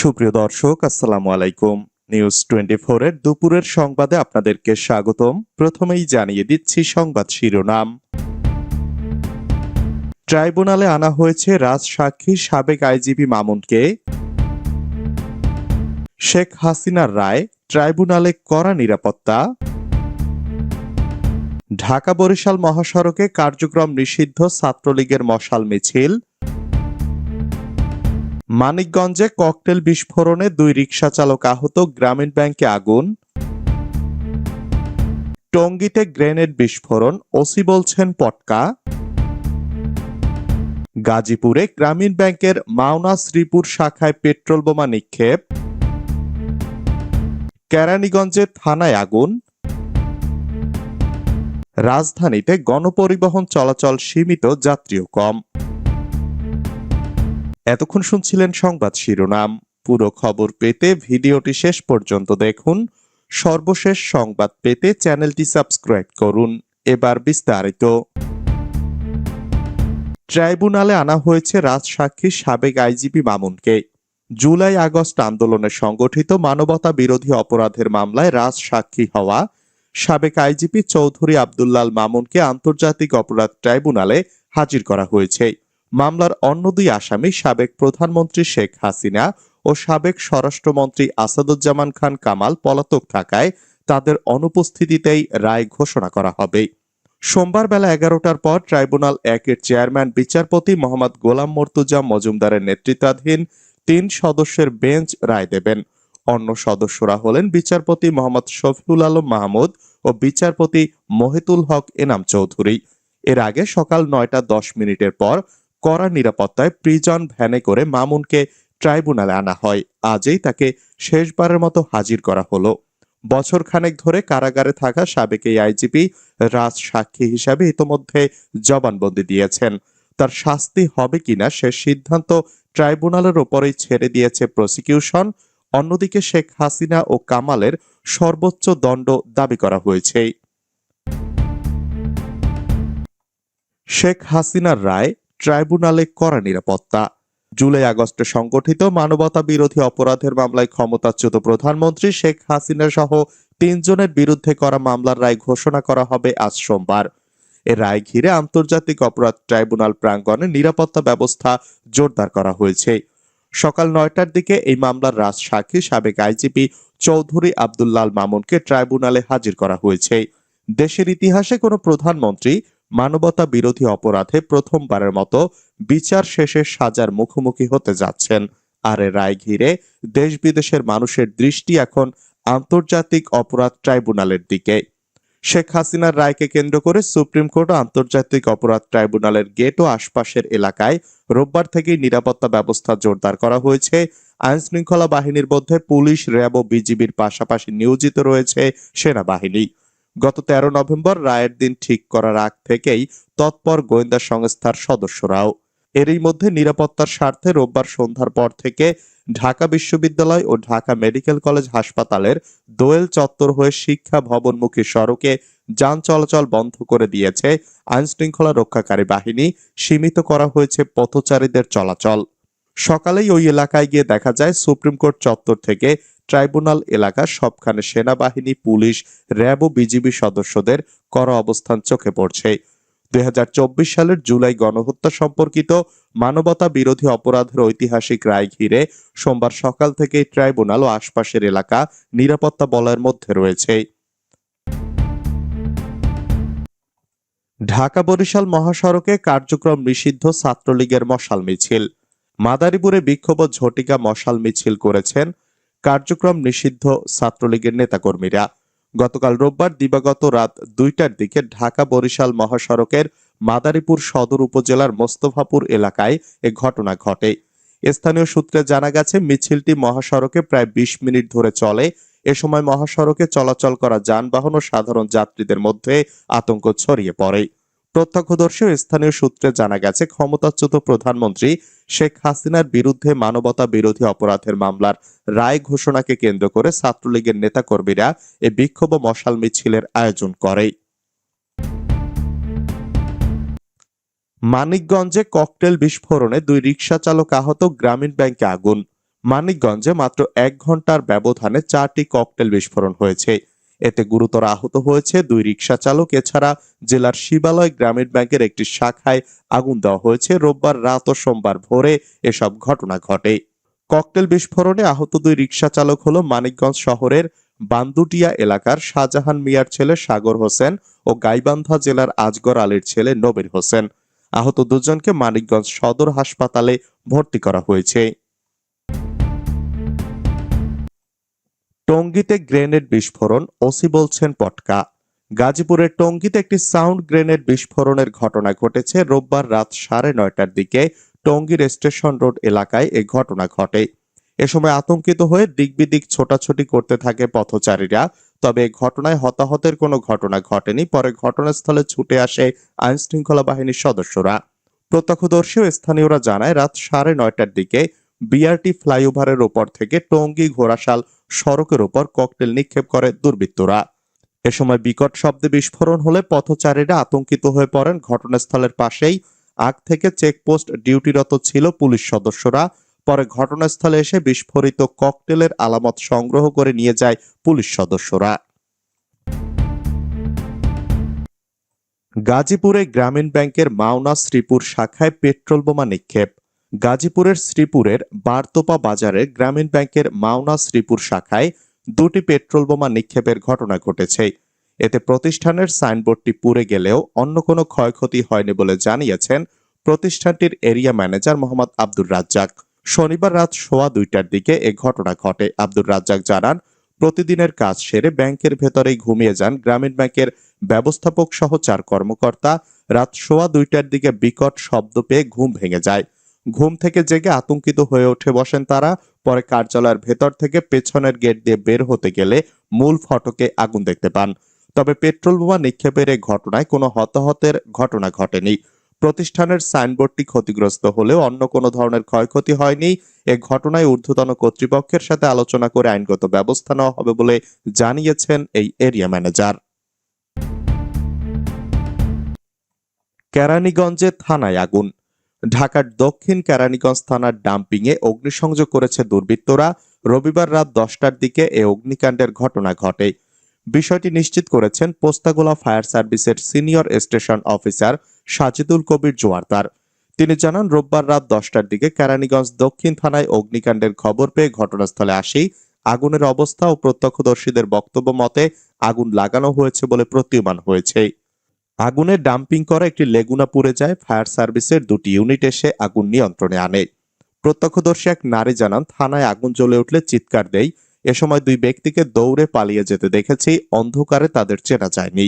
সুপ্রিয় দর্শক, আসসালামু আলাইকুম। নিউজ টোয়েন্টি এর দুপুরের সংবাদে আপনাদেরকে স্বাগতম। প্রথমেই জানিয়ে দিচ্ছি সংবাদ শিরোনাম। ট্রাইব্যুনালে আনা হয়েছে রাজ রাজসাক্ষী সাবেক আইজিপি মামুনকে। শেখ হাসিনার রায়, ট্রাইব্যুনালে কড়া নিরাপত্তা। ঢাকা বরিশাল মহাসড়কে কার্যক্রম নিষিদ্ধ ছাত্রলীগের মশাল মিছিল। মানিকগঞ্জে ককটেল বিস্ফোরণে দুই রিকশা চালক আহত গ্রামীণ ব্যাংকে আগুন। টঙ্গীতে গ্রেনেড বিস্ফোরণ, ওসি বলছেন পটকা। গাজীপুরে গ্রামীণ ব্যাংকের মাওনা শ্রীপুর শাখায় পেট্রোল বোমা নিক্ষেপ। কেরানীগঞ্জে থানায় আগুন। রাজধানীতে গণপরিবহন চলাচল সীমিত, যাত্রীও কম। এতক্ষণ শুনছিলেন সংবাদ শিরোনাম। পুরো খবর পেতে ভিডিওটি শেষ পর্যন্ত দেখুন। সর্বশেষ সংবাদ পেতে চ্যানেলটি সাবস্ক্রাইব করুন। এবার বিস্তারিত। ট্রাইব্যুনালে আনা হয়েছে রাজসাক্ষী সাবেক আইজিপি মামুনকে। জুলাই আগস্ট আন্দোলনে সংগঠিত মানবতা বিরোধী অপরাধের মামলায় রাজসাক্ষী হওয়া সাবেক আইজিপি চৌধুরী আবদুল্লাল মামুনকে আন্তর্জাতিক অপরাধ ট্রাইব্যুনালে হাজির করা হয়েছে। মামলার অন্য দুই আসামি সাবেক প্রধানমন্ত্রী শেখ হাসিনা ও সাবেক স্বরাষ্ট্রমন্ত্রী আসাদুজ্জামান খান কামাল পলাতক থাকায় তাদের অনুপস্থিতিতেই রায় ঘোষণা করা হবে। সোমবার বেলা এগারোটার পর ট্রাইব্যুনাল একের চেয়ারম্যান, বিচারপতি মোহাম্মদ গোলাম মর্তুজা মজুমদারের নেতৃত্বাধীন তিন সদস্যের বেঞ্চ রায় দেবেন। অন্য সদস্যরা হলেন বিচারপতি মোহাম্মদ শফিউল আলম মাহমুদ ও বিচারপতি মহিতুল হক এনাম চৌধুরী। এর আগে সকাল নয়টা দশ মিনিটের পর কড়া নিরাপত্তায় প্রিজন ভ্যানে করে মামুনকে ট্রাইব্যুনালে আনা হয়। আজই তাকে শেষবারের মতো হাজির করা হলো। বছর খানেক ধরে কারাগারে থাকা সাবেক এই আইজিপি রাজ সাক্ষী হিসাবে ইতোমধ্যে জবানবন্দি দিয়েছেন। তার শাস্তি হবে কিনা সে সিদ্ধান্ত ট্রাইব্যুনালের ওপরেই ছেড়ে দিয়েছে প্রসিকিউশন। অন্যদিকে শেখ হাসিনা ও কামালের সর্বোচ্চ দণ্ড দাবি করা হয়েছে শেখ হাসিনার রায় ট্রাইব্যুনালে করা নিরাপত্তা। জুলাই আগস্টে সংগঠিত মানবতা বিরোধী অপরাধের মামলায় ক্ষমতাচ্যুত প্রধানমন্ত্রী শেখ হাসিনা সহ তিনজনের বিরুদ্ধে করা মামলার রায় ঘোষণা করা হবে আজ সোমবার। এ রায় ঘিরে আন্তর্জাতিক অপরাধ ট্রাইব্যুনাল প্রাঙ্গণে নিরাপত্তা ব্যবস্থা জোরদার করা হয়েছে। সকাল নয়টার দিকে এই মামলার রাজ সাক্ষী সাবেক আইজিপি চৌধুরী আবদুল্লাল মামুনকে ট্রাইব্যুনালে হাজির করা হয়েছে। দেশের ইতিহাসে কোনো প্রধানমন্ত্রী মানবতা বিরোধী অপরাধে প্রথমবারের মতো বিচার শেষে সাজার মুখোমুখি হতে যাচ্ছেন। আর রায় ঘিরে দেশ বিদেশের মানুষের দৃষ্টি এখন আন্তর্জাতিক অপরাধ ট্রাইব্যুনালের দিকে। শেখ হাসিনার রায়কে কেন্দ্র করে সুপ্রিম কোর্ট আন্তর্জাতিক অপরাধ ট্রাইব্যুনালের গেট ও আশপাশের এলাকায় রোববার থেকেই নিরাপত্তা ব্যবস্থা জোরদার করা হয়েছে। আইন শৃঙ্খলা বাহিনীর মধ্যে পুলিশ, র্যাব ও বিজিবির পাশাপাশি নিয়োজিত রয়েছে সেনাবাহিনী। গত তেরো নভেম্বর রায়ের দিন ঠিক করার আগ থেকেই তৎপর গোয়েন্দা সংস্থার সদস্যরাও। এরই মধ্যে নিরাপত্তার স্বার্থে রোববার সন্ধ্যার পর থেকে ঢাকা বিশ্ববিদ্যালয় ও ঢাকা মেডিকেল কলেজ হাসপাতালের দোয়েল চত্বর হয়ে শিক্ষা ভবনমুখী সড়কে যান চলাচল বন্ধ করে দিয়েছে আইন শৃঙ্খলা রক্ষাকারী বাহিনী। সীমিত করা হয়েছে পথচারীদের চলাচল। সকালেই ওই এলাকায় গিয়ে দেখা যায় সুপ্রিম কোর্ট চত্বর থেকে ট্রাইব্যুনাল এলাকা সবখানে সেনাবাহিনী, পুলিশ, র্যাব ও বিজিবি সদস্যদের কড়া অবস্থান চোখে পড়ছে। দু হাজার চব্বিশ সালের জুলাই গণহত্যা সম্পর্কিত মানবতা বিরোধী অপরাধের ঐতিহাসিক রায় ঘিরে সোমবার সকাল থেকেই ট্রাইব্যুনাল ও আশপাশের এলাকা নিরাপত্তা বলয়ের মধ্যে রয়েছে। ঢাকা বরিশাল মহাসড়কে কার্যক্রম নিষিদ্ধ ছাত্রলীগের মশাল মিছিল। মাদারীপুরে বিক্ষোভ ঝটিকা মশাল মিছিল করেছেন কার্যক্রম নিষিদ্ধ ছাত্রলীগের নেতাকর্মীরা। গতকাল রোববার দিবাগত রাত দুইটার দিকে ঢাকা বরিশাল মহাসড়কের মাদারীপুর সদর উপজেলার মোস্তফাপুর এলাকায় এ ঘটনা ঘটে। স্থানীয় সূত্রে জানা গেছে, মিছিলটি মহাসড়কে প্রায় বিশ মিনিট ধরে চলে। এ সময় মহাসড়কে চলাচল করা যানবাহন ও সাধারণ যাত্রীদের মধ্যে আতঙ্ক ছড়িয়ে পড়ে। প্রত্যক্ষদর্শী স্থানীয় সূত্রে জানা গেছে, ক্ষমতাচ্যুত প্রধানমন্ত্রী শেখ হাসিনার বিরুদ্ধে মানবতা বিরোধী অপরাধের মামলার রায় ঘোষণাকে কেন্দ্র করে ছাত্রলীগের নেতাকর্মীরা এ বিক্ষোভ মশাল মিছিলের আয়োজন করে। মানিকগঞ্জে ককটেল বিস্ফোরণে দুই রিকশা চালক আহত গ্রামীণ ব্যাংকে আগুন। মানিকগঞ্জে মাত্র এক ঘণ্টার ব্যবধানে চারটি ককটেল বিস্ফোরণ হয়েছে। এতে গুরুতর আহত হয়েছে দুই রিকশা চালক। এছাড়া জেলার শিবালয় গ্রামীণ ব্যাংকের একটি শাখায় আগুন দেওয়া হয়েছে। রোববার রাত ও সোমবার ভোরে এসব ঘটনা ঘটে। ককটেল বিস্ফোরণে আহত দুই রিকশা চালক হলো মানিকগঞ্জ শহরের বান্দুটিয়া এলাকার শাহজাহান মিয়ার ছেলে সাগর হোসেন ও গাইবান্ধা জেলার আজগর আলীর ছেলে নবীর হোসেন। আহত দুজনকে মানিকগঞ্জ সদর হাসপাতালে ভর্তি করা হয়েছে। টঙ্গীতে গ্রেনেড বিস্ফোরণ, ওসি বলছেন পটকা। গাজীপুরের টঙ্গীতে একটি সাউন্ড গ্রেনেড বিস্ফোরণের ঘটনা ঘটেছে রোববার রাত সাড়ে নয়টার দিকে টঙ্গীর স্টেশন রোড এলাকায় এ ঘটনা ঘটে। এ সময় আতঙ্কিত হয়ে দিকবিদিক ছোটাছুটি করতে থাকে পথচারীরা, তবে এ ঘটনায় হতাহতের কোনো ঘটনা ঘটেনি। পরে ঘটনাস্থলে ছুটে আসে আইন শৃঙ্খলা বাহিনীর সদস্যরা। প্রত্যক্ষদর্শী ও স্থানীয়রা জানায়, রাত সাড়ে নয়টার দিকে বিআরটি ফ্লাইওভারের ওপর থেকে টঙ্গী ঘোড়াশাল সড়কের ওপর ককটেল নিক্ষেপ করে দুর্বৃত্তরা। এ সময় বিকট শব্দে বিস্ফোরণ হলে পথচারীরা আতঙ্কিত হয়ে পড়েন। ঘটনাস্থলের পাশেই আগ থেকে চেকপোস্ট ডিউটিরত ছিল পুলিশ সদস্যরা। পরে ঘটনাস্থলে এসে বিস্ফোরিত ককটেলের আলামত সংগ্রহ করে নিয়ে যায় পুলিশ সদস্যরা। গাজীপুরে গ্রামীণ ব্যাংকের মাওনা শ্রীপুর শাখায় পেট্রোল বোমা নিক্ষেপ। গাজীপুরের শ্রীপুরের বারতোপা বাজারে গ্রামীণ ব্যাংকের মাওনা শ্রীপুর শাখায় দুটি পেট্রোল বোমা নিক্ষেপের ঘটনা ঘটেছে। এতে প্রতিষ্ঠানের সাইনবোর্ডটি পুড়ে গেলেও অন্য কোনো ক্ষয়ক্ষতি হয়নি বলে জানিয়েছেন প্রতিষ্ঠানটির এরিয়া ম্যানেজার মোহাম্মদ আব্দুর রাজ্জাক। শনিবার রাত সোয়া দুইটার দিকে এ ঘটনা ঘটে। আব্দুর রাজ্জাক জানান, প্রতিদিনের কাজ সেরে ব্যাংকের ভেতরেই ঘুমিয়ে যান গ্রামীণ ব্যাংকের ব্যবস্থাপক সহ চার কর্মকর্তা। রাত সোয়া দুইটার দিকে বিকট শব্দ পেয়ে ঘুম ভেঙে যায়। ঘুম থেকে জেগে আতঙ্কিত হয়ে উঠে বসেন তারা। পরে কার্যালয়ের ভেতর থেকে পেছনের গেট দিয়ে বের হতে গেলে মূল ফটকে আগুন দেখতে পান। তবে পেট্রোল বোমা নিক্ষেপের এই ঘটনায় কোনো হতাহতের ঘটনা ঘটেনি। প্রতিষ্ঠানের সাইনবোর্ডটি ক্ষতিগ্রস্ত হলেও অন্য কোনো ধরনের ক্ষয়ক্ষতি হয়নি। এ ঘটনায় ঊর্ধ্বতন কর্তৃপক্ষের সাথে আলোচনা করে আইনগত ব্যবস্থা নেওয়া হবে বলে জানিয়েছেন এই এরিয়া ম্যানেজার। কেরানীগঞ্জে থানায় আগুন। ঢাকার দক্ষিণ কেরানীগঞ্জ থানার ডাম্পিংয়ে অগ্নিসংযোগ করেছে দুর্বৃত্তরা। রবিবার রাত দশটার দিকে এ অগ্নিকাণ্ডের ঘটনা ঘটে। বিষয়টি নিশ্চিত করেছেন পোস্তাগোলা ফায়ার সার্ভিসের senior station officer Sajidul Kabir Joardar তিনি জানান, রোববার রাত দশটার দিকে কেরানীগঞ্জ দক্ষিণ থানায় অগ্নিকাণ্ডের খবর পেয়ে ঘটনাস্থলে আসি আগুনের অবস্থা ও প্রত্যক্ষদর্শীদের বক্তব্য মতে আগুন লাগানো হয়েছে বলে প্রতীয়মান হয়েছে। আগুনে ডাম্পিং করা একটি লেগুনা পুড়ে যায়, ফায়ার সার্ভিসের দুটি ইউনিট এসে আগুন নিয়ন্ত্রণে আনে। প্রত্যক্ষদর্শী এক নারী জানান, থানায় আগুন জ্বলে উঠলে চিৎকার দেয় এ সময় দুই ব্যক্তিকে দৌড়ে পালিয়ে যেতে দেখেছি, অন্ধকারে তাদের চেনা যায়নি।